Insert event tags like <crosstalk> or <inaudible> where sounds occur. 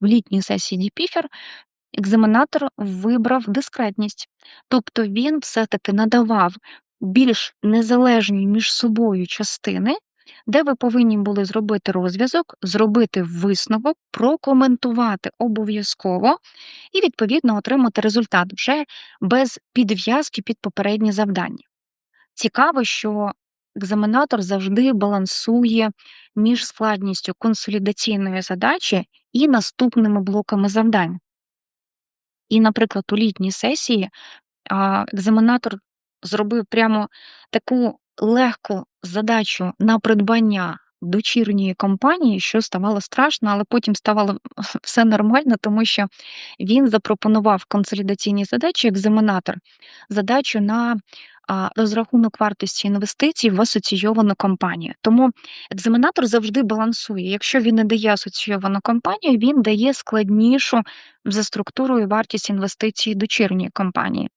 в літній сесії DPIFR екзаменатор вибрав дискретність. Тобто він все-таки надавав більш незалежні між собою частини, де ви повинні були зробити розв'язок, зробити висновок, прокоментувати обов'язково і, відповідно, отримати результат вже без підв'язки під попередні завдання. Цікаво, що екзаменатор завжди балансує між складністю консолідаційної задачі і наступними блоками завдань. І, наприклад, у літній сесії екзаменатор зробив прямо таку легку задачу на придбання дочірньої компанії, що ставало страшно, але потім ставало <laughs> все нормально, тому що він запропонував в консолідаційній задачі екзаменатор задачу на розрахунок вартості інвестицій в асоційовану компанію. Тому екзаменатор завжди балансує. Якщо він не дає асоційовану компанію, він дає складнішу за структурою вартість інвестицій дочірньої компанії.